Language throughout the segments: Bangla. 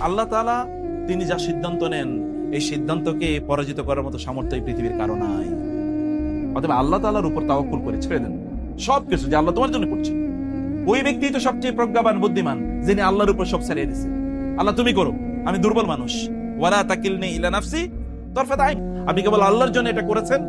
আল্লাহ তাআলা তিনি যা সিদ্ধান্ত নেন, এই সিদ্ধান্তকে পরাজিত করার মতো সামর্থ্য এই পৃথিবীর কারণ নাই। অতএব আল্লাহ তাআলার উপর তাওয়াক্কুল করে ছেড়ে দেন। সব কিছু যে আল্লাহ তোমার জন্য করছে। ওই ব্যক্তি তো সবচেয়ে প্রজ্ঞাবান, বুদ্ধিমান, যিনি আল্লাহর উপর সব ছাড়িয়ে দিছে আল্লাহ তুমি করো, আমি দুর্বল মানুষ। ওয়ালা তাকিলনি ইলা নাফসি তরফাত আইন। আপনি কেবল আল্লাহর জন্য এটা করেছেন।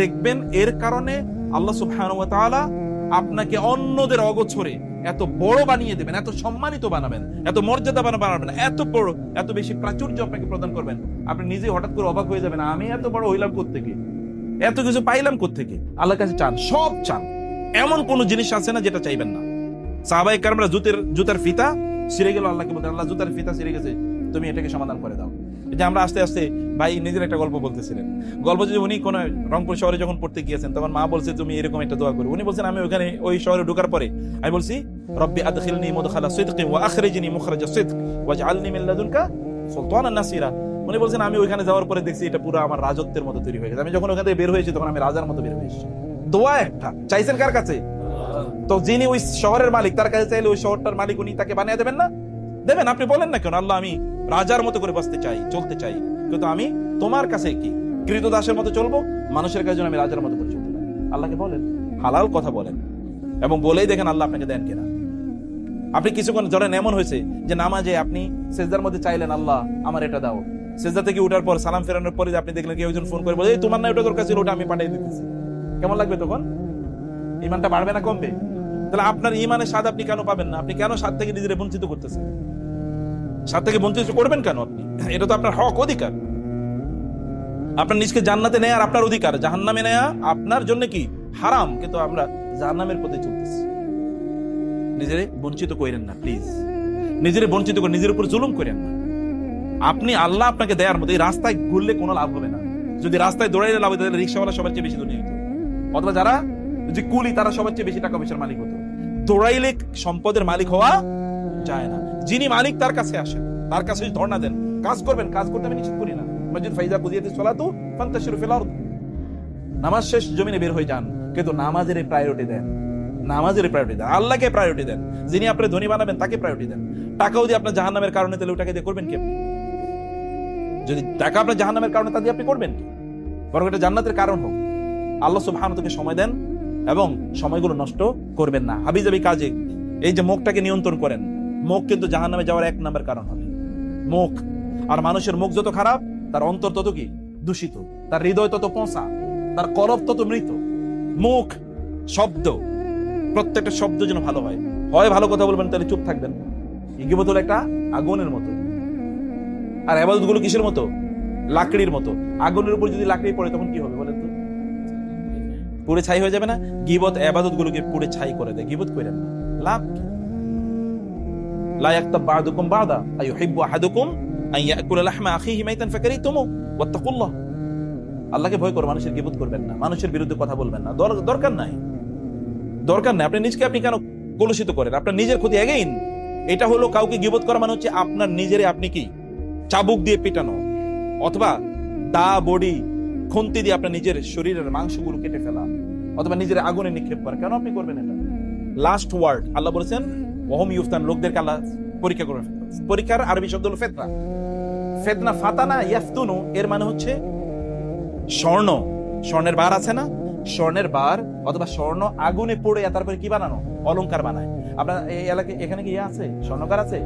দেখবেন এর কারণে আল্লাহ সুবহানাহু ওয়া তাআলা আপনাকে অন্যদের অগোছরে এত বড় বানিয়ে দেবেন, এত সম্মানিত বানাবেন, এত মর্যাদা বানাবেন, এত বড়, এত বেশি প্রাচুর্য আপনাকে প্রদান করবেন। আপনি নিজে হঠাৎ করে অবাক হয়ে যাবেন, আমি এত বড় হইলাম থেকে এত কিছু পাইলাম থেকে আল্লাহর কাছে চান, সব চান। এমন কোন জিনিস আছে না যেটা চাইবেন না। সাহাবাই কারমরা জুতের জুতার ফিতা ছিঁড়ে গেল আল্লাহকে বলতে, আল্লাহ জুতার ফিতা ছিঁড়ে গেছে, তুমি এটাকে সমাধান করে দাও। যে আমরা আস্তে আস্তে ভাই নিজের একটা গল্প বলতেছিলেন। গল্প যদি উনি কোন রংপুর শহরে যখন পড়তে গিয়েছেন, তখন মা বলছে, তুমি এরকম একটা দোয়া করো। উনি বলছেন, আমি ওখানে ওই শহরে ঢোকার পরে আমি বলছি, রব্বি আদখিলনি মুদখালা সিদকি ওয়া আখরিজনি মুখরাজা সিদক ওয়াজআলনি মিন লাদুনকা সুলতানান নাসিরা। উনি বলছেন, আমি ওইখানে যাওয়ার পরে দেখছি এটা পুরো আমার রাজত্বের মতো তৈরি হয়ে গেছে। আমি যখন ওখান বের হয়েছি, তখন আমি রাজার মতো বের হয়েছি দোয়া একটা। চাইছেন কার কাছে? তো যিনি ওই শহরের মালিক, তার কাছে চাইলে ওই শহরটার মালিক উনি তাকে বানিয়ে দেবেন না? দেবেন? আপনি বলেন না কেন আল্লাহ আমি রাজার মতো করে বাঁচতে চাই চলতে চাই। কিন্তু আমি তোমার কাছে কি? কৃত দাসের মতো চলবো? মানুষের কাছে আমি রাজার মতো করে চলতে পারি। আল্লাহকে বলেন হালাল কথা বলেন। এবং বলেই দেখেন আল্লাহ আপনাকে দেন কিনা। আপনি কিছুক্ষণ ধরেন এমন হয়েছে যে নামাজে আপনি সেজদার মধ্যে চাইলেন আল্লাহ আমার এটা দাও। সেজদা থেকে উঠার পর সালাম ফেরানোর পরে আপনি দেখলেন কেউ ফোন করে বলে "এই, তোমার না ওটা দরকার ছিল ওটা আমি পাঠিয়ে দিতেছি। কেমন লাগবে তখন? ইমানটা বাড়বে না কমবে? তাহলে আপনার ইমানের স্বাদ আপনি কেন পাবেন না? আপনি কেন স্বাদ থেকে নিজের বঞ্চিত করতেছেন? স্বাদ থেকে বঞ্চিত করবেন কেন আপনি? এটা তো আপনার হক, অধিকার। আপনার নিজকে জান্নাতে নেয়ার আপনার অধিকার। জাহান্নামে নেয়া আপনার জন্য কি? হারাম। কিন্তু আমরা জাহান্নামের পথে চলতেছি। নিজেরে বঞ্চিত করেন না প্লিজ নিজেরে বঞ্চিত করে, নিজের উপর জুলুম করেন না। আপনি আল্লাহ আপনাকে দেয়ার মতো এই রাস্তায় ঘুরলে কোনো লাভ হবে না। যদি রাস্তায় দৌড়াইলে লাভ হতো তাহলে রিক্সাওয়ালা সবার চেয়ে বেশি দুনিয়া হতো। অথবা যারা যে কুলি, তারা সবার চেয়ে বেশি টাকা পয়সার মালিক হতো। দৌড়াইলে সম্পদের মালিক হওয়া যায় না। যিনি মালিক তার কাছে আসেন, তার কাছে ধর্ণা দেন, কাজ করবেন, কাজ করতে আমি নিষেধ করি না। মসজিদ ফাইজা কুদিয়াতে চলাতু ফান্তাশিরু ফিল আরদ। নামাজ শেষ, জমিনে বের হয়ে যান, কিন্তু নামাজের প্রায়োরিটি দেন। নামাজের প্রায়োরিটি দেন, আল্লাহকে প্রায়োরিটি দেন। যিনি আপনি ধনী বানাবেন, তাকে প্রায়োরিটি দেন। টাকাও দিয়ে আপনার জাহান্নামের কারণে তাহলে ওটাকে দিয়ে করবেন কি যদি টাকা আপনার জাহান্নামের কারণে তা দিয়ে আপনি করবেন কি? বরং এটা জান্নাতের কারণ হোক। আল্লাহ সুবহানাহুকে সময় দেন এবং সময়গুলো নষ্ট করবেন না। হাবিজাবি কাজে এই যে মুখটাকে নিয়ন্ত্রণ করেন মুখ কিন্তু জাহান্নামে যাওয়ার এক নম্বর কারণ হবে। মুখ। আর মানুষের মুখ যত খারাপ, তার অন্তর তত কি? দূষিত। তার হৃদয় তত পচা। তার কলব তত মৃত। মুখ, শব্দ। প্রত্যেকটা শব্দ যেন ভালো হয়। হয় ভালো কথা বলবেন, তাহলে চুপ থাকবেন। ইগিবত একটা আগুনের মতো। আর আবাদতগুলো কিসের মতো? লাকড়ির মতো। আগুনের উপর যদি লাকড়ি পড়ে, তখন কি হবে বলেন তো? পুড়ে ছাই হয়ে যাবে না? গিবত আবাদত গুলোকে পুড়ে ছাই করে দেয়। গিবত করে না। লাভ কি? আল্লাহকে ভয় মানুষের করবেন না। মানুষের বিরুদ্ধে কথা বলবেন না। দরকার নাই। দরকার নাই। আপনি নিজকে আপনি কেন কলুষিত করেন? আপনার নিজের ক্ষতি এগেইন এটা হলো কাউকে গিবত করা মানে হচ্ছে আপনার নিজেরে আপনি কি? চাবুক দিয়ে পেটানো। অথবা দা, বডি, খুন্তি দিয়ে আপনার নিজের শরীরের মাংসগুলো কেটে ফেলা। অথবা নিজের আগুনে নিক্ষেপ করা। কেন আপনি করবেন এটা? লাস্ট ওয়ার্ড আল্লাহ বলেছেন লোকদেরকে আল্লাহ পরীক্ষা করে পরীক্ষার আরবি শব্দ হলো ফেতনা। ফেতনা ফাতানা ইয়াফতুনু, এর মানে হচ্ছে স্বর্ণ। স্বর্ণের বার আছে না? স্বর্ণের বার অথবা স্বর্ণ আগুনে পড়ে তারপরে কি বানানো? অলংকার বানায়। আপনার এই এখানে কি আছে? স্বর্ণকার আছে?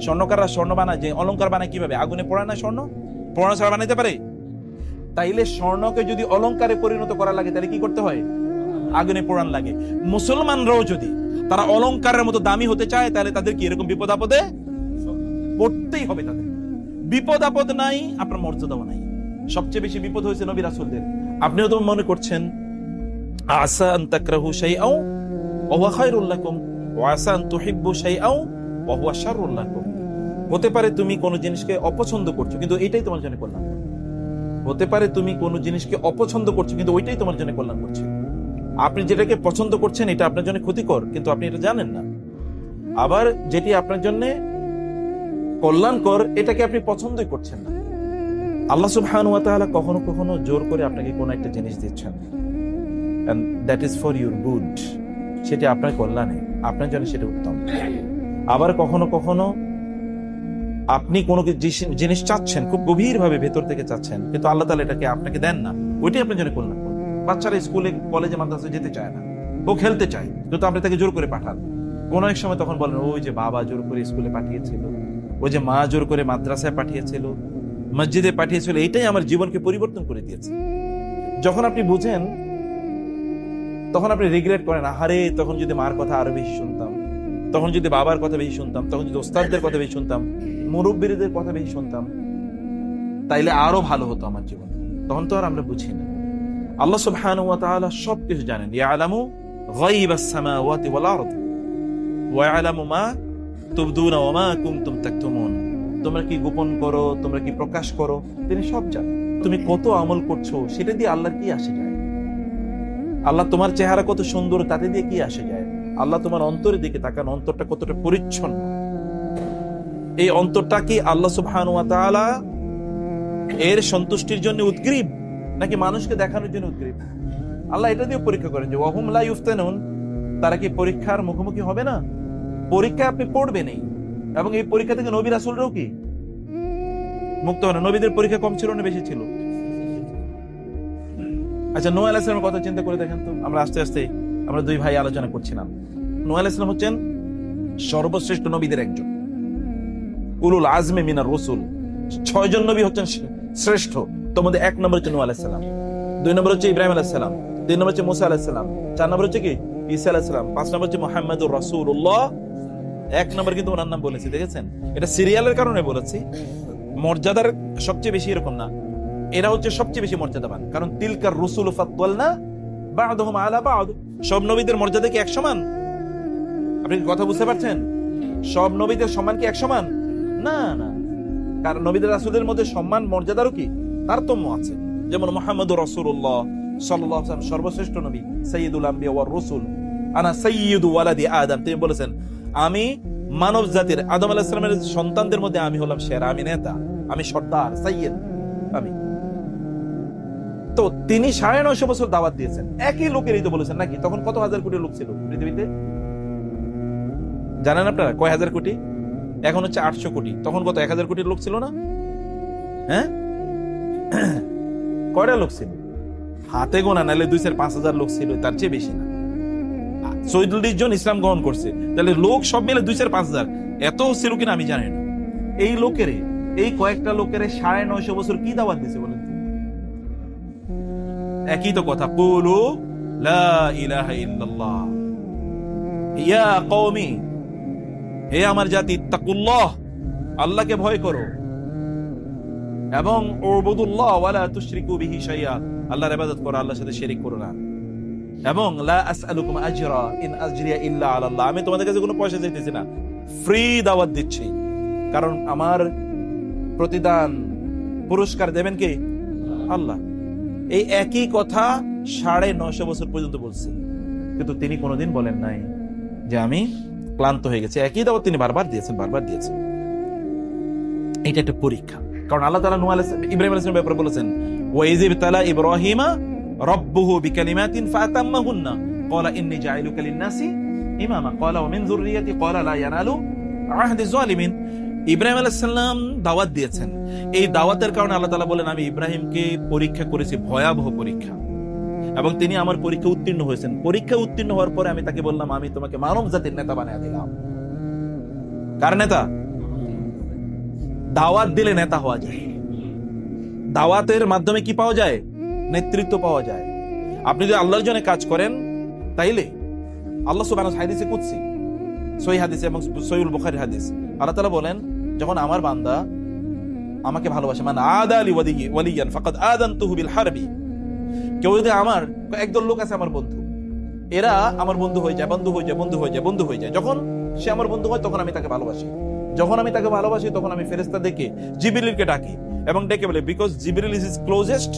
স্বর্ণকাররা স্বর্ণ বানায়। যে অলংকার বানায় কীভাবে? আগুনে পড়ায় না স্বর্ণ? পড়ানো ছাড়া বানাইতে পারে? তাইলে স্বর্ণকে যদি অলংকারে পরিণত করা লাগে তাহলে কি করতে হয়? আগুনে পোড়ান লাগে। মুসলমানরাও যদি তারা অলংকারের মতো দামি হতে চায়, তাহলে তাদের কি এরকম বিপদ আপদে? পড়তেই হবে তাদের। বিপদ আপদ নাই, আপনার মর্যাদাও নাই। সবচেয়ে বেশি বিপদ হয়েছে নবী রাসূলদের। আপনিও তো মনে করছেন আসা শাইআও, ওয়া ওয়া তুহিব্বু শাইআও, ওয়া হুয়া হতে পারে তুমি কোনো জিনিসকে অপছন্দ করছ, কিন্তু এটাই তোমার জন্য কল্যাণ। হতে পারে তুমি কোনো জিনিসকে অপছন্দ করছ, কিন্তু ওইটাই তোমার জন্য কল্যাণ করছে। আপনি যেটাকে পছন্দ করছেন, এটা আপনার জন্য ক্ষতিকর, কিন্তু আপনি এটা জানেন না। আবার যেটি আপনার জন্য কল্যাণকর, এটাকে আপনি পছন্দই করছেন না। আল্লাহ তাআলা কখনো কখনো জোর করে আপনাকে কোনো একটা জিনিস দিচ্ছেন। That is for your good সেটি আপনার কল্যাণে, আপনার জন্য সেটা উত্তম। আবার কখনো কখনো আপনি কোনো জিনিস চাচ্ছেন, খুব গভীর ভাবে ভেতর থেকে চাচ্ছেন, কিন্তু আল্লাহ তালা এটাকে আপনাকে দেন না। ওইটাই আপনার জন্য কল্যাণ। বাচ্চারা স্কুলে, কলেজে মাদ্রাসে যেতে চায় না। ও খেলতে চায়, কিন্তু আপনি তাকে জোর করে পাঠান কোন এক সময় তখন বলেন, ওই যে বাবা জোর করে স্কুলে পাঠিয়েছিল, ওই যে মা জোর করে মাদ্রাসায় পাঠিয়েছিল, মসজিদে পাঠিয়েছিল, এইটাই আমার জীবনকে পরিবর্তন করে দিয়েছে। যখন আপনি বুঝেন, তখন আপনি রিগ্রেট করেন, আহারে, তখন যদি মার কথা আরও বেশি শুনতাম, তখন যদি বাবার কথা বেশি শুনতাম, তখন যদি ওস্তাদদের কথা বেশি শুনতাম, মুরব্বীদের কথা বেশি শুনতাম, তাইলে আরও ভালো হতো আমার জীবন। তখন তো আর আমরা বুঝি না। আল্লাহ সুবহানাহু ওয়া তাআলা সবকিছু জানেন। তোমরা কি গোপন করো? তোমরা কি প্রকাশ করো? তিনি সব তুমি কত আমল করছ? সেটা দিয়ে আল্লাহর কি আসে যায়? আল্লাহ তোমার চেহারা কত সুন্দর, তাতে দিয়ে কি আসে যায়? আল্লাহ তোমার অন্তরের দিকে তাকান, অন্তরটা কতটা পরিচ্ছন্ন। এই অন্তরটা কি আল্লাহ সুবহান এর সন্তুষ্টির জন্য উদ্গ্রীব নাকি মানুষকে দেখানোর জন্য উদ্গ্রীব? আল্লাহ এটা দিয়ে পরীক্ষা করেন যে ওয়াহুম লা ইফতানুন তারা কি পরীক্ষার মুখোমুখি হবে না? পরীক্ষা আপনি পড়বেনই। এবং এই পরীক্ষা থেকে নবী রাসূলরাও কি? মুক্ত না নবীদের পরীক্ষা কম ছিল না বেশি ছিল? আচ্ছা নোয়া আলাইসলামের কথা চিন্তা করে দেখেন তো। আমরা আস্তে আস্তে আমরা দুই ভাই আলোচনা করছিলাম। নোয়া আলাইসলাম হচ্ছেন সর্বশ্রেষ্ঠ নবীদের একজন। উলুল আজমে মিনার রসুল। ছয়জন নবী হচ্ছেন শ্রেষ্ঠ। তোমাদের এক নম্বর হচ্ছে নোয়া আলাইসালাম দুই নম্বর হচ্ছে ইব্রাহিম আলাইসালাম তিন নম্বর হচ্ছে মুসা আলাইসালাম চার নম্বর হচ্ছে কি? ঈসা আলাইসালাম পাঁচ নম্বর হচ্ছে মোহাম্মদুর রসুল্লাহ এক নম্বর কিন্তু ওনার নাম বলেছি, দেখেছেন? এটা সিরিয়ালের কারণে বলেছি, মর্যাদার সবচেয়ে বেশি এরকম না। এরা হচ্ছে সবচেয়ে বেশি মর্যাদাবান, কারণ তিলকার রসুল ফাদ্দালনা বা'দুহুম আলা বা'দ। সব নবীদের মর্যাদা কি এক সমান আপনি কথা বুঝতে পারছেন? সব নবীদের সম্মান কি এক সমান না না। কারণ নবীদের রাসূলদের মধ্যে সম্মান, মর্যাদারও কি? তারতম্য আছে। যেমন মোহাম্মদ রসুল্লাহ ওয়াসাল্লাম, সর্বশ্রেষ্ঠ নবী, সাইয়্যিদুল আম্বিয়া রাসূল। আনা সাইয়্যিদু ওয়ালাদি আদম। তিনি বলেছেন, আমি মানব জাতির আদম আলাইহিস সালামের সন্তানদের মধ্যে আমি হলাম সেরা, আমি নেতা, আমি সর্দার, সাইয়্যিদ, আমি। তো তিনি সাড়ে নয়শো বছর দাওয়াত দিয়েছেন। একই লোকেরই তো বলেছেন নাকি? তখন কত হাজার কোটি লোক ছিল পৃথিবীতে? জানেন আপনারা কয় হাজার কোটি? এখন হচ্ছে আটশো কোটি। তখন কত, এক হাজার কোটির লোক ছিল না? হ্যাঁ? কয়টা লোক ছিল? হাতে গোনা, নাহলে দুই চার পাঁচ হাজার লোক ছিল, তার চেয়ে বেশি না। চৌত্রিশ জন ইসলাম গ্রহণ করছে, তাহলে লোক সব মিলে দুই চার পাঁচ হাজার, এত ছিল কিনা আমি জানি না। এই লোকের, এই কয়েকটা লোকের সাড়ে নয়শো বছর কি দাওয়াত দিছে বলেন একই তো কথা, কুলু লা ইয়া কওমি, হে আমার জাতি, তাকুল্লাহ, আল্লাহকে ভয় করো। এবং আল্লাহর করো, আল্লাহর সাথে করো না। এবং আমি তোমাদের কাছে কোনো পয়সা চাইতেছি না। ফ্রি দাওয়াত দিচ্ছি। কারণ আমার প্রতিদান পুরস্কার দেবেন কে? আল্লাহ। এই একই কথা সাড়ে নশো বছর পর্যন্ত বলছে। কিন্তু তিনি কোনোদিন বলেন নাই যে আমি ক্লান্ত হয়ে গেছে। একই দাওয়াত তিনি বারবার দিয়েছেন বারবার দিয়েছেন। এটা একটা পরীক্ষা। কারণ আল্লাহ নূহ আলাইহিস ইব্রাহিম আলাইহিস সালামের ব্যাপারে বলেছেন ওয়াইজিব তালা ইব্রাহিমা রব্বুহু বিকালিমাতিন ফাতাম্মাহুন্না। ক্বালা, ইন্নী জাইলুকা লিন-নাসি ইমামা। ক্বালা, ওয়া মিন যুররিয়াতি? ক্বালা, লা ইয়ানালু আহদি যালিমিন। ইব্রাহিম আলাইহিস সালাম দাওয়াত দিয়েছেন। এই দাওয়াতের কারণে আল্লাহ তাআলা বলেন, আমি ইব্রাহিমকে পরীক্ষা করেছি, ভয়াবহ পরীক্ষা। এবং তিনি আমার পরীক্ষা উত্তীর্ণ হয়েছেন। পরীক্ষা উত্তীর্ণ হওয়ার পরে আমি তাকে বললাম, আমি তোমাকে মানব জাতির নেতা বানিয়ে দিলাম। কার নেতা? দাওয়াত দিলে নেতা হওয়া যায়। দাওয়াতের মাধ্যমে কি পাওয়া যায়? নেতৃত্ব পাওয়া যায়। আপনি যদি আল্লাহর জন্য কাজ করেন, তাইলে আল্লাহ ওয়া হাদিসে কুদসি সহিহ হাদিস এবং সহিহুল বুখারী হাদিস। আল্লাহ তাআলা বলেন, যখন আমার বান্দা আমাকে ভালোবাসে মানে আদা আলী ওয়ালি ওয়ালিয়ান ফাকাদ আদানতুহু বিল হারবি। কেউ যদি আমার, একদল লোক আছে আমার বন্ধু, এরা আমার বন্ধু হয়ে যায়, বন্ধু হয়ে যায়, বন্ধু হয়ে যায়, বন্ধু হয়ে যায়। যখন সে আমার বন্ধু হয়, তখন আমি তাকে ভালোবাসি। যখন আমি তাকে ভালোবাসি, তখন আমি ফেরেস্তা দেখে জিবিরিলকে ডাকি এবং ডেকে বলে because Jibril is is closest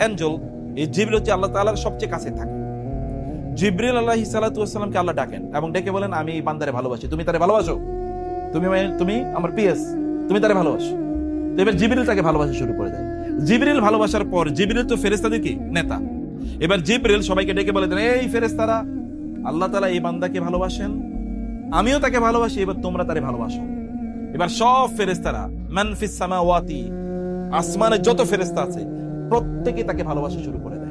angel এই জিবিল হচ্ছে আল্লাহ তাআলার সবচেয়ে কাছে থাকে। জিব্রিল আল্লাহি সাল্লাতুয়াসাল্লামকে আল্লাহ ডাকেন এবং ডেকে বলেন, আমি এই বান্দারে ভালোবাসি। তুমি তারে ভালোবাসো? তুমি তুমি আমার পিএস, তুমি তারে ভালোবাসো? তো এবার জিবরিল তাকে ভালোবাসা শুরু করে দেয়। জিবরিল ভালোবাসার পর, জিবরিল তো ফেরেস্তাদের কি? নেতা। এবার জিবরিল সবাইকে ডেকে বলে দেন, এই ফেরেস্তারা আল্লাহ তালা এই বান্দাকে ভালোবাসেন। আমিও তাকে ভালোবাসি, এবার তোমরা তারে ভালোবাসো। এবার সব ফেরেস্তারা মানফিস সামাওয়াতি আসমানের যত ফেরেস্তা আছে, প্রত্যেকে তাকে ভালোবাসা শুরু করে দেয়।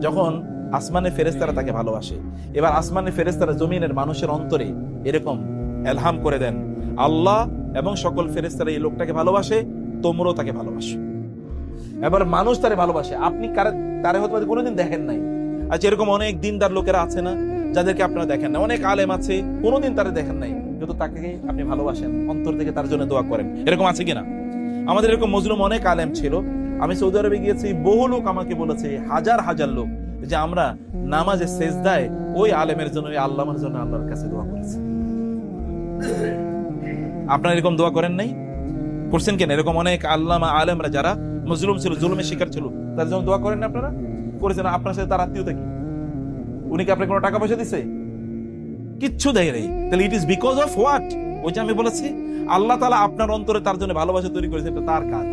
যখন আসমানের ফেরেস্তারা তাকে ভালোবাসে, এবার আসমানের ফেরেস্তারা জমিনের মানুষের অন্তরে এরকম এলহাম করে দেন, আল্লাহ এবং সকল ফেরেস্তারা এই লোকটাকে ভালোবাসে, তোমরাও তাকে ভালোবাসো। এবার মানুষ তারে ভালোবাসে। আপনি কারে- তারে হয়তো কোনোদিন দেখেন নাই। আচ্ছা এরকম অনেক দিনদার লোকেরা আছে না? যাদেরকে আপনারা দেখেন না। অনেক আলেম আছে, কোনোদিন তারে দেখেন নাই, কিন্তু তাকে আপনি ভালোবাসেন, অন্তর থেকে তার জন্য দোয়া করেন। এরকম আছে কিনা? আমাদের এরকম মজলুম অনেক আলেম ছিল। আমি সৌদি আরবে গিয়েছি, বহু লোক আমাকে বলেছে, হাজার হাজার লোক, যে আমরা নামাজে শেষ দেয় ওই আলেমের জন্য, ওই আল্লামার জন্য আল্লাহর কাছে দোয়া করেছি। আপনারা এরকম দোয়া করেন নাই? করছেন কেন? এরকম অনেক আল্লামা আলেমরা যারা মজলুম ছিল, জুলুমের শিকার ছিল তার জন্য দোয়া করেন না আপনারা? করেছেন আপনার সাথে তার আত্মীয়তা কি? উনি কি আপনাকে কোনো টাকা পয়সা দিছে? কিচ্ছু দেয় নেই। তাহলে it is because of what ওই যে আমি বলেছি, আল্লাহ তালা আপনার অন্তরে তার জন্য ভালোবাসা তৈরি করেছেন, এটা তার কাজ।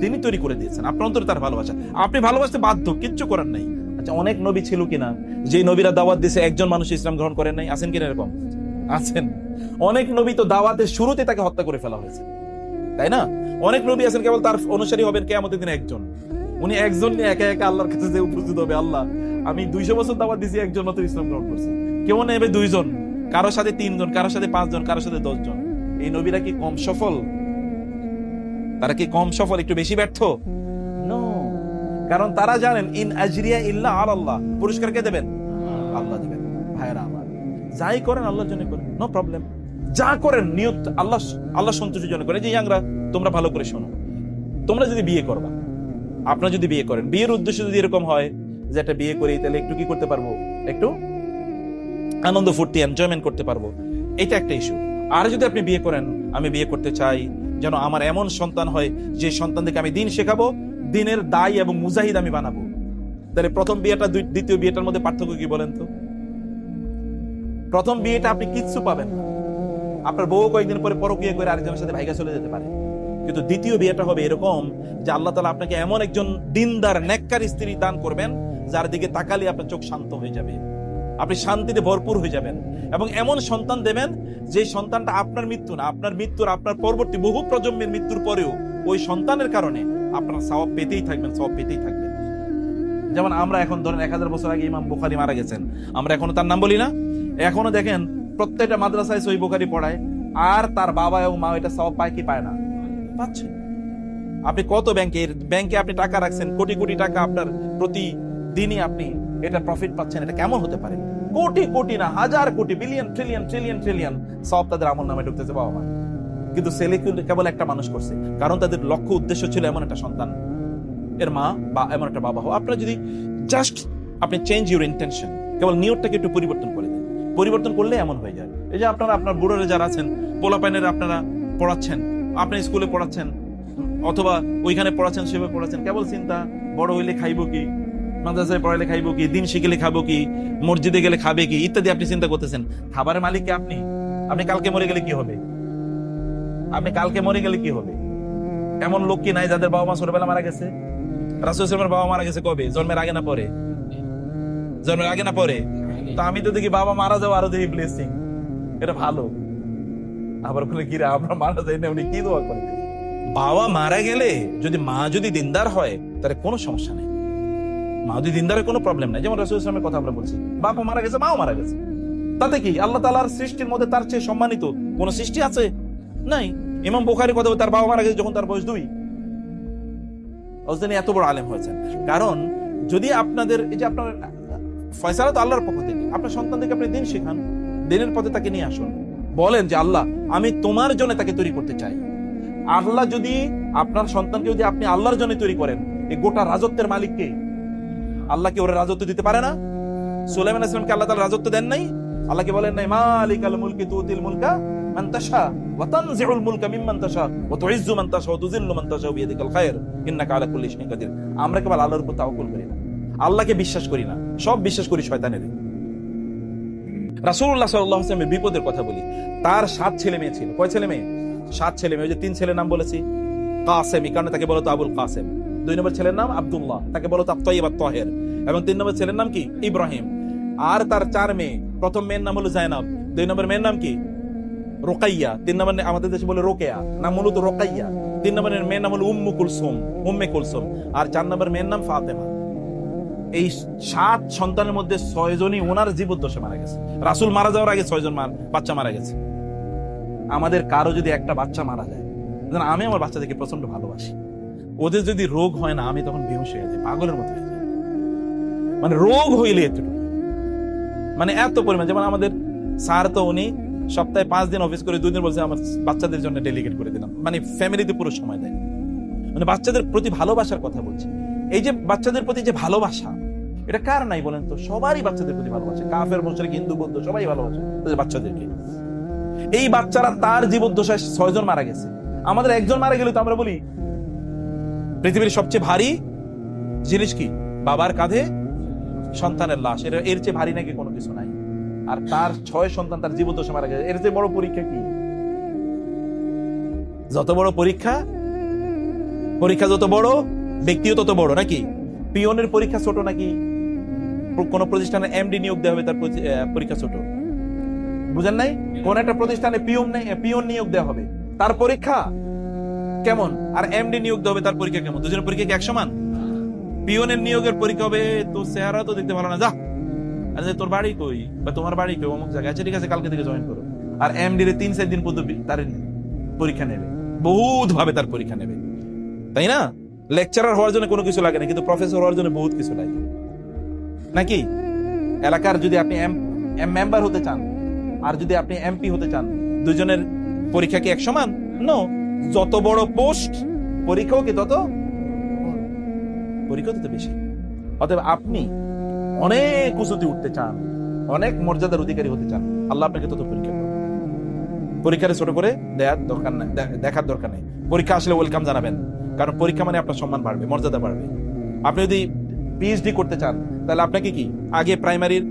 তিনি তৈরি করে দিয়েছেন, আপনার অন্তরে তার ভালোবাসা। আপনি ভালোবাসতে বাধ্য, কিচ্ছু করার নাই। আচ্ছা অনেক নবী ছিল কিনা? যে নবীরা দাওয়াত দিছে, একজন মানুষ ইসলাম গ্রহণ করেন নাই। আছেন কিনা এরকম? আছেন। অনেক নবী তো দাওয়াতের শুরুতে তাকে হত্যা করে ফেলা হয়েছে। তাই না? অনেক নবী আছেন, কেবল তার অনুসারী হবেন কেয়ামতের দিন একজন। উনি একজন নিয়ে একা একা আল্লাহর কাছে যে উপস্থিত হবে, আল্লাহ। আমি দুইশো বছর দাওয়াত দিছি, একজন মাত্র ইসলাম গ্রহণ করছে। কেউ নেবে দুইজন, কারোর সাথে তিনজন, কারোর সাথে পাঁচজন, কারোর সাথে দশজন। এই নবীরা কি কম সফল? তারা কি কম সফল, একটু বেশি ব্যর্থ? কারণ তারা জানেন, ইন আজরিয়া ইল্লা আর আল্লাহ পুরস্কার কে দেবেন? আল্লাহ দেবেন ভাইরা আমার। যাই করেন, আল্লাহর জন্য করেন নো প্রবলেম যা করেন, নিয়ত আল্লাহ আল্লাহ সন্তুষ্টির জন্য করেন। যে ইয়াংরা, তোমরা ভালো করে শোনো। তোমরা যদি বিয়ে করবা, আপনারা যদি বিয়ে করেন, বিয়ের উদ্দেশ্য যদি এরকম হয় যে একটা বিয়ে করি, তাহলে একটু কি করতে পারব? একটু আনন্দ ফুর্তি এনজয়মেন্ট করতে পারব। এটা একটা ইস্যু আর যদি আপনি বিয়ে করেন, আমি বিয়ে করতে চাই, যেন আমার এমন সন্তান হয়, যে সন্তানদেরকে আমি দিন শেখাবো, দিনের দায় এবং মুজাহিদ আমি বানাবো। তাহলে প্রথম বিয়েটা দ্বিতীয় বিয়েটার মধ্যে পার্থক্য কি বলেন তো? প্রথম বিয়েটা আপনি কিচ্ছু পাবেন না। আপনার বউ কয়েকদিন পরে পরকিয়ে করে আরেকজনের সাথে ভাইগা চলে যেতে পারে। কিন্তু দ্বিতীয় বিয়েটা হবে এরকম যে আল্লাহ তালা আপনাকে এমন একজন দিনদার, নেককার স্ত্রী দান করবেন যার দিকে তাকালে আপনার চোখ শান্ত হয়ে যাবে। আপনি শান্তিতে ভরপুর হয়ে যাবেন। এবং এমন সন্তান দেবেন, যে সন্তানটা আপনার মৃত্যু না, আপনার মৃত্যুর, আপনার পরবর্তী বহু প্রজন্মের মৃত্যুর পরেও ওই সন্তানের কারণে আপনার সওয়াব পেতেই থাকবেন, সওয়াব পেতেই থাকবেন। যেমন আমরা এখন ধরেন এক হাজার বছর আগে ইমাম বুখারি মারা গেছেন। আমরা এখনও তার নাম বলি না? এখনও দেখেন, প্রত্যেকটা মাদ্রাসায় সই বুখারি পড়ায়, আর তার বাবা এবং মা এটা সওয়াব পায় কি পায় না? পাচ্ছে আপনি কত ব্যাংকে ব্যাংকে আপনি টাকা রাখছেন, কোটি কোটি টাকা আপনার প্রতি দিনই আপনি এটা প্রফিট পাচ্ছেন, এটা কেমন হতে পারে? কোটি কোটি না, হাজার কোটি বিলিয়ন ট্রিলিয়ন ট্রিলিয়ন ট্রিলিয়ন সব তাদের আমল নামে ঢুকতেছে বাবা মা। কিন্তু ছেলে কেবল একটা মানুষ করছে, কারণ তাদের লক্ষ্য উদ্দেশ্য ছিল এমন একটা সন্তান। এর মা বা এমন একটা বাবা হো আপনারা যদি জাস্ট আপনি চেঞ্জ ইউর ইন্টেনশন কেবল নিয়তটাকে একটু পরিবর্তন করে দেন। পরিবর্তন করলে এমন হয়ে যায়। এই যে আপনারা, আপনার বুড়োরা যারা আছেন, পোলাপাইনের আপনারা পড়াচ্ছেন, আপনি স্কুলে পড়াচ্ছেন, অথবা ওইখানে পড়াচ্ছেন, সেভাবে পড়াচ্ছেন, কেবল চিন্তা, বড় হইলে খাইবো কি? মাদ্রাসায় পড়াইলে খাইবো কি? দিন শিখলে খাব কি? মসজিদে গেলে খাবে কি? ইত্যাদি আপনি চিন্তা করতেছেন। খাবারের মালিক কি আপনি? আপনি কালকে মরে গেলে কি হবে? আপনি কালকে মরে গেলে কি হবে? এমন লোক কি নাই যাদের বাবা মা ছোটবেলা মারা গেছে? বাবা মারা গেছে কবে? জন্মের আগে না পরে? জন্মের আগে না পরে? তো আমি তো দেখি বাবা মারা যাওয়া আরও দেখি ব্লেসিং এটা ভালো। আবার বলে কি রে আমরা মারা যাই না। উনি কি দোয়া করে? বাবা মারা গেলে যদি মা যদি দিনদার হয়, তাহলে কোনো সমস্যা নেই। মা যদি দিনদারের কোনো প্রবলেম নাই। যেমন রাসুল ইসলামের কথা আমরা বলছি। বাবা মারা গেছে, মাও মারা গেছে। তাতে কি? আল্লাহ তালার সৃষ্টির মধ্যে তার চেয়ে সম্মানিত কোন সৃষ্টি আছে? নাই। ইমাম বুখারি কথা তার বাবা মারা গেছে যখন তার বয়স দুই। এত বড় আলেম হয়েছেন। কারণ যদি আপনাদের, এই যে আপনার ফয়সালা তো আল্লাহর পক্ষ থেকে। আপনার সন্তানদেরকে আপনি দিন শেখান, দিনের পথে তাকে নিয়ে আসুন। বলেন যে, আল্লাহ, আমি তোমার জন্য তাকে তৈরি করতে চাই। আল্লাহ যদি আপনার সন্তানকে যদি আপনি আল্লাহর জন্য তৈরি করেন, এই গোটা রাজত্বের মালিককে আল্লাহকে ওরা রাজত্ব দিতে পারে না? সুলাইমান ইসলামকে আল্লাহ তাআলা রাজত্ব দেন নাই? আল্লাহকে বলেন নাই? মালিক আল মুলকি তুতিল মুলকা মান তাশা, ওয়া তানজিউল মুলকা মিম্মান ওয়া তুইজ্জু ওয়া তুযিল্লু বিয়াদিকাল খায়র ইন্নাকা আলা কুল্লি শাইইন কাদির। আমরা কেবল আল্লাহর উপর তাওয়াক্কুল করি না। আল্লাহকে বিশ্বাস করি না। সব বিশ্বাস করি শয়তানের রাসূলুল্লাহ সাল্লাল্লাহু আলাইহি বিপদের কথা বলি। তার সাত ছেলে মেয়ে ছিল। কয় ছেলে মেয়ে? সাত ছেলে মেয়ে। ওই যে তিন ছেলের নাম বলেছি। কাসেম। কারণে তাকে বলতো আবুল কাসেম। দুই নম্বর ছেলের নাম আব্দুল্লাহ। তাকে বলতো তৈব তহের। এবং তিন নম্বর ছেলের নাম কি? ইব্রাহিম। আর তার চার মেয়ে। প্রথম মেয়ের নাম হলো জায়নাব দুই নম্বর মেয়ের নাম কি? রোকাইয়া। তিন নম্বর আমাদের দেশে বলে রোকেয়া। না মূলত রোকাইয়া। তিন নম্বরের মেয়ের নাম হলো উম্মু কুলসুম, উম্মে কুলসুম। আর চার নম্বর মেয়ের নাম ফাতেমা। এই সাত সন্তানের মধ্যে ছয় জনই ওনার জীবদ্দশে মারা গেছে। রাসুল মারা যাওয়ার আগে ছয়জন বাচ্চা মারা গেছে। আমাদের কারও যদি একটা বাচ্চা মারা যায় আমি আমার বাচ্চাদেরকে প্রচণ্ড ভালোবাসি। ওদের যদি রোগ হয় না, আমি তখন বেহুশ হয়ে যাই, পাগলের মতো হয়ে যাই। মানে রোগ হইলে এতটুকু। মানে এত পরিমাণ, যেমন আমাদের স্যার তো উনি সপ্তাহে পাঁচ দিন অফিস করে দুই দিন বলছে, আমার বাচ্চাদের জন্য ডেলিগেট করে দিলাম। মানে ফ্যামিলিতে পুরো সময় দেয়। মানে বাচ্চাদের প্রতি ভালোবাসার কথা বলছি। এই যে বাচ্চাদের প্রতি যে ভালোবাসা, এটা কার নাই বলেন তো? সবারই বাচ্চাদের প্রতি ভালোবাসে। কাফের, মুশরিক, হিন্দু, বৌদ্ধ, সবাই ভালোবাসে তাদের বাচ্চাদেরকে। এই বাচ্চারা তার জীবদ্দশায় ছয়জন মারা গেছে। আমাদের একজন মারা গেলে তো আমরা বলি পৃথিবীর সবচেয়ে ভারী জিনিস কি? বাবার কাঁধে সন্তানের লাশ। এর এর চেয়ে ভারী নাকি কোনো কিছু নাই। আর তার ছয় সন্তান তার জীবদ্দশা মারা গেছে। এর চেয়ে বড় পরীক্ষা কি? যত বড় পরীক্ষা পরীক্ষা যত বড়, ব্যক্তিও তত বড়, নাকি? পিয়নের পরীক্ষা ছোট নাকি? কোন প্রতিষ্ঠানে এমডি নিয়োগ দেওয়া হবে তার পরীক্ষা ছোট। বুঝেন নাই? কোন একটা প্রতিষ্ঠানে পিয়ন পিয়ন নিয়োগ দেওয়া হবে। তার পরীক্ষা কেমন? আর এমডি নিয়োগ হবে তার পরীক্ষা কেমন? দুজনের পরীক্ষা কি এক সমান পিয়নের নিয়োগের পরীক্ষা হবে তোর চেহারা তো দেখতে ভালো না, যা। আরে তোর বাড়ি কই? বা তোমার বাড়ি কই? অমুক জায়গায়। আচ্ছা ঠিক আছে, কালকে থেকে জয়েন করো। আর এমডি রে তিন চার দিন পর্যন্ত তার পরীক্ষা নেবে। বহুত ভাবে তার পরীক্ষা নেবে। তাই না? লেকচারার হওয়ার জন্য কোনো কিছু লাগে না, কিন্তু প্রফেসর হওয়ার জন্য বহুত কিছু লাগে। নাকি? এলাকার যদি আপনি এম এম মেম্বার হতে চান, আর যদি আপনি এমপি হতে চান, দুজনের পরীক্ষা কি এক সমান নো যত বড় পোস্ট, পরীক্ষাও কি তত পরীক্ষা তত বেশি। অতএব আপনি অনেক উঁচুতে উঠতে চান, অনেক মর্যাদার অধিকারী হতে চান, আল্লাহ আপনাকে তত পরীক্ষা করবে পরীক্ষারে ছোট করে দেওয়ার দরকার নাই দেখার দরকার নেই। পরীক্ষা আসলে ওয়েলকাম জানাবেন, কারণ পরীক্ষা মানে আপনার সম্মান বাড়বে, মর্যাদা বাড়বে। আপনি যদি পিএইচডি করতে চান, তাহলে আপনাকে কি, আগে প্রাইমারির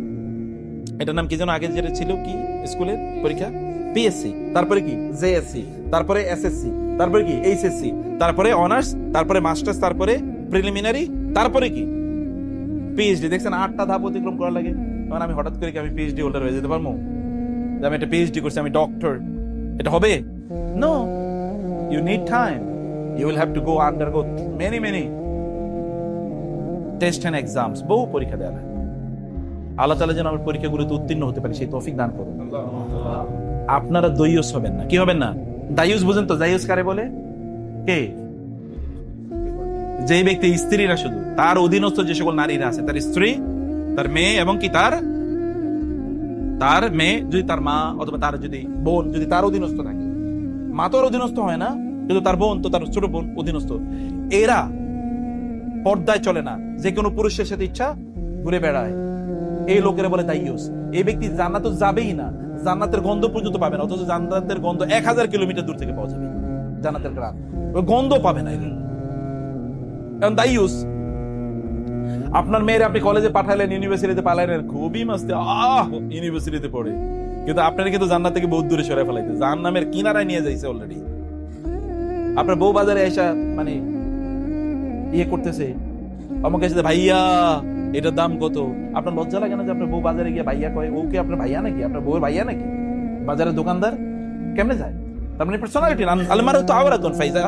এটার নাম কি যেন আগে যেটা ছিল কি, স্কুলের পরীক্ষা? পিএসসি তারপরে কি? জেএসসি তারপরে এসএসসি তারপরে কি? এইচএসসি তারপরে অনার্স তারপরে মাস্টার্স তারপরে প্রিলিমিনারি তারপরে কি? পিএইচডি দেখছেন আটটা ধাপ অতিক্রম করা লাগে। তখন আমি হঠাৎ করে কি আমি পিএইচডি হোল্ডার হয়ে যেতে পারব? যে আমি একটা পিএইচডি করছি, আমি ডক্টর এটা হবে? No you need time you will have to go under go many many test and exams বহু পরীক্ষা দেওয়া লাগে। আল্লাহ তালা যেন আমার পরীক্ষাগুলোতে উত্তীর্ণ হতে পারি, সেই তৌফিক দান করুন। আপনারা দইয়স হবেন না। কি হবেন না? দায়ুস বুঝেন তো, দায়ুস কারে বলে? কে? যে ব্যক্তি স্ত্রীরা শুধু, তার অধীনস্থ যে সকল নারীরা আছে, তার স্ত্রী, তার মেয়ে এবং কি তার? তার মেয়ে যদি তার মা অথবা তার যদি বোন যদি তার অধীনস্থ থাকে, মা তো অধীনস্থ হয় না, কিন্তু তার বোন তো তার ছোট বোন অধীনস্থ। এরা পর্দায় চলে না, যে কোনো পুরুষের সাথে ইচ্ছা ঘুরে বেড়ায়। এই লোকেরা বলে দাইয়ুস এই ব্যক্তি জান্নাত তো যাবেই না। জান্নাতের গন্ধ পর্যন্ত পাবে না, অথচ জান্নাতের গন্ধ এক হাজার কিলোমিটার দূর থেকে পাওয়া যাবে। জান্নাতের গ্রাম। গন্ধ পাবে না কারণ দাইয়ুস আপনার মেয়ের আপনি কলেজে পাঠালেন ইউনিভার্সিটিতে পালাইলেন, খুবই মাস্তে, আহ! ইউনিভার্সিটিতে পড়ে। কিন্তু আপনার কিন্তু জান্নাত থেকে বহুত দূরে সরে ফেলাইতে জাহান্নামের কিনারায় নিয়ে যাইছে অলরেডি আপনার বউ বাজারে এসা মানে ইয়ে করতেছে। আমাকে ভাইয়া এটার দাম কত? আপনার লজ্জা লাগে না যে আপনার বউ বাজারে গিয়ে ভাইয়া কয় ও কি আপনার ভাইয়া নাকি? আপনার বউয়ের ভাইয়া নাকি? বাজারের দোকানদার কেমনে যায়? তার মানে পার্সোনালিটি তো ফাইজা,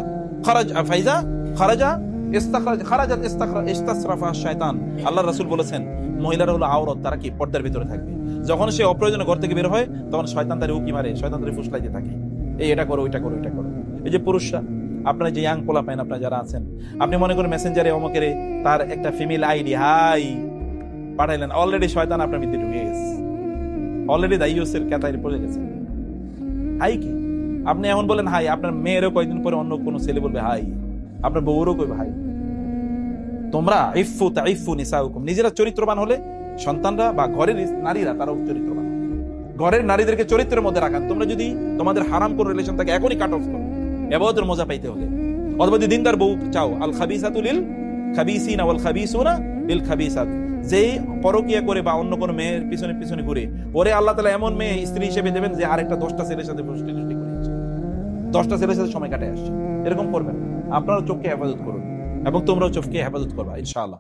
খরাজ ফাইজা, খরাজা, ইস্তাখরাজ, খারাজাত ইস্তাখরা, ইস্তাসরাফা শয়তান। রাসূল বলেছেন, মহিলারা হলো আওরত, তারা কি পর্দার ভিতরে থাকবে? যখন সে অপ্রয়োজনে ঘর থেকে বের হয়, তখন শয়তান তারে উকি মারে, শয়তান তারে ফুসলাইতে থাকে। এই এটা করো, ওইটা করো এটা করো। এই যে পুরুষরা আপনারা যে ইয়াং পোলা পাইন আপনারা যারা আছেন, আপনি মনে করেন মেসেঞ্জারে অমকেরে তার একটা ফিমেল আইডি হাই, পাঠাইলেন। অলরেডি শয়তান আপনার মধ্যে ঢুকে গেছে। অলরেডি দাইয়সের ক্যাতায় পড়ে গেছে। হাই কি? আপনি এমন বলেন, হাই, আপনার মেয়েরও কয়েকদিন পরে অন্য কোনো ছেলে বলবে, হাই। আপনার বউরও কইবে, হাই। তোমরা ইফু তা ইফু নিসা হুকুম নিজেরা চরিত্রবান হলে সন্তানরা বা ঘরের নারীরা তারাও চরিত্রবান ঘরের নারীদেরকে চরিত্রের মধ্যে রাখান। তোমরা যদি তোমাদের হারাম কোন রিলেশন থাকে, এখনই কাট অফ করো। এবাদতের মজা পাইতে হলে অথবা যদি দিনদার বউ, চাও আল খাবিসাতুল লিল খাবিসিনা ওয়াল খাবিসুনা বিল খাবিসাত। যে পরকিয়া করে বা অন্য কোনো মেয়ের পিছনে পিছনে ঘুরে, ওরে আল্লাহ তালা এমন মেয়ে স্ত্রী হিসেবে দেবেন যে আরেকটা দশটা ছেলের সাথে দশটা ছেলের সাথে সময় কাটে আসছে। এরকম করবেন। আপনারা চোখকে হেফাজত করুন এবং তোমরাও চোখকে হেফাজত করবা, ইনশাআল্লাহ।